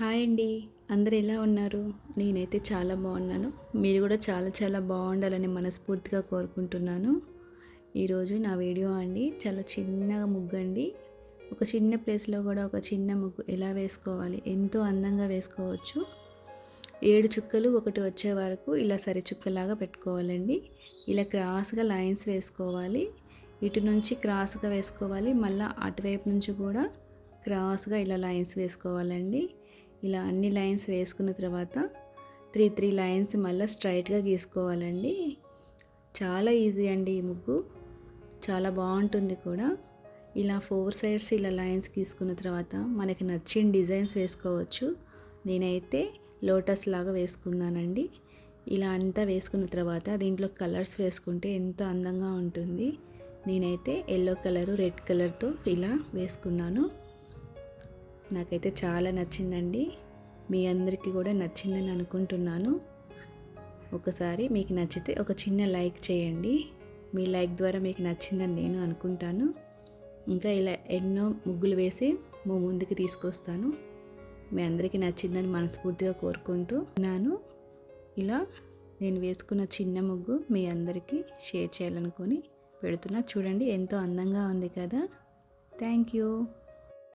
Hi అండి. అందరు ఎలా ఉన్నారు? నేనైతే చాలా బాగున్నాను. మీరు కూడా చాలా చాలా బాగుండాలని మనస్ఫూర్తిగా కోరుకుంటున్నాను. ఈరోజు నా వీడియో అండి. చాలా చిన్నగా ముగ్గు అండి ఒక చిన్న ప్లేస్లో కూడా ఒక చిన్న ముగ్గు ఎలా వేసుకోవాలి? ఎంతో అందంగా వేసుకోవచ్చు. ఏడు చుక్కలు ఒకటి వచ్చే వరకు ఇలా సరి చుక్కలాగా పెట్టుకోవాలండి. ఇలా క్రాస్గా లైన్స్ వేసుకోవాలి. ఇటు నుంచి క్రాస్గా వేసుకోవాలి. మళ్ళీ అటువైపు నుంచి కూడా క్రాస్గా ఇలా లైన్స్ వేసుకోవాలండి. ఇలా అన్ని లైన్స్ వేసుకున్న తర్వాత త్రీ త్రీ లైన్స్ మళ్ళీ స్ట్రైట్గా గీసుకోవాలండి. చాలా ఈజీ అండి ఈ ముగ్గు. చాలా బాగుంటుంది కూడా. ఇలా ఫోర్ సైడ్స్ ఇలా లైన్స్ గీసుకున్న తర్వాత మనకి నచ్చిన డిజైన్స్ వేసుకోవచ్చు. నేనైతే లోటస్ లాగా వేసుకున్నానండి. ఇలా అంతా వేసుకున్న తర్వాత దీంట్లో కలర్స్ వేసుకుంటే ఎంతో అందంగా ఉంటుంది. నేనైతే ఎల్లో కలరు రెడ్ కలర్తో ఇలా వేసుకున్నాను. నాకైతే చాలా నచ్చిందండి. మీ అందరికీ కూడా నచ్చిందని అనుకుంటున్నాను. ఒకసారి మీకు నచ్చితే ఒక చిన్న లైక్ చేయండి. మీ లైక్ ద్వారా మీకు నచ్చిందని నేను అనుకుంటాను. ఇంకా ఇలా ఎన్నో ముగ్గులు వేసి మా ముందుకు తీసుకొస్తాను. మీ అందరికీ నచ్చిందని మనస్ఫూర్తిగా కోరుకుంటూ నాను ఇలా నేను వేసుకున్న చిన్న ముగ్గు మీ అందరికీ షేర్ చేయాలనుకొని పెడుతున్నా. చూడండి ఎంతో అందంగా ఉంది కదా. Thank you.